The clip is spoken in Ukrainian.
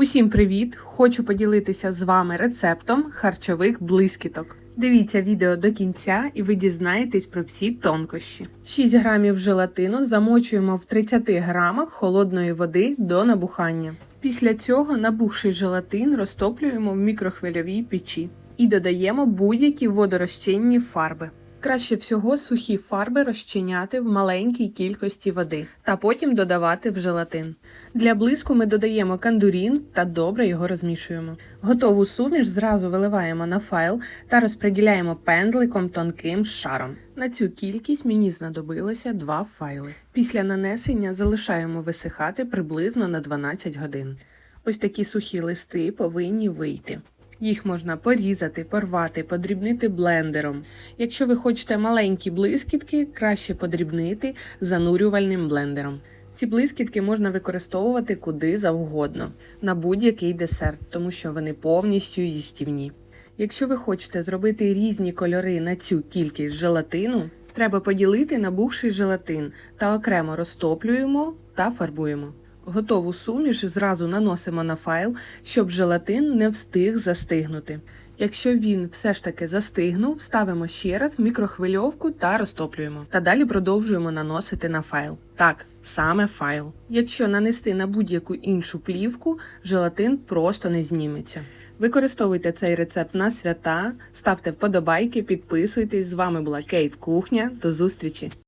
Усім привіт! Хочу поділитися з вами рецептом харчових блискіток. Дивіться відео до кінця і ви дізнаєтесь про всі тонкощі. 6 грамів желатину замочуємо в 30 грамах холодної води до набухання. Після цього набухший желатин розтоплюємо в мікрохвильовій печі і додаємо будь-які водорозчинні фарби. Краще всього сухі фарби розчиняти в маленькій кількості води та потім додавати в желатин. Для блиску ми додаємо кандурін та добре його розмішуємо. Готову суміш зразу виливаємо на файл та розподіляємо пензликом тонким шаром. На цю кількість мені знадобилося два файли. Після нанесення залишаємо висихати приблизно на 12 годин. Ось такі сухі листи повинні вийти. Їх можна порізати, порвати, подрібнити блендером. Якщо ви хочете маленькі блискітки, краще подрібнити занурювальним блендером. Ці блискітки можна використовувати куди завгодно, на будь-який десерт, тому що вони повністю їстівні. Якщо ви хочете зробити різні кольори на цю кількість желатину, треба поділити набухший желатин та окремо розтоплюємо та фарбуємо. Готову суміш зразу наносимо на файл, щоб желатин не встиг застигнути. Якщо він все ж таки застигнув, ставимо ще раз в мікрохвильовку та розтоплюємо. Та далі продовжуємо наносити на файл. Так, саме файл. Якщо нанести на будь-яку іншу плівку, желатин просто не зніметься. Використовуйте цей рецепт на свята, ставте вподобайки, підписуйтесь. З вами була Кейт Кухня. До зустрічі!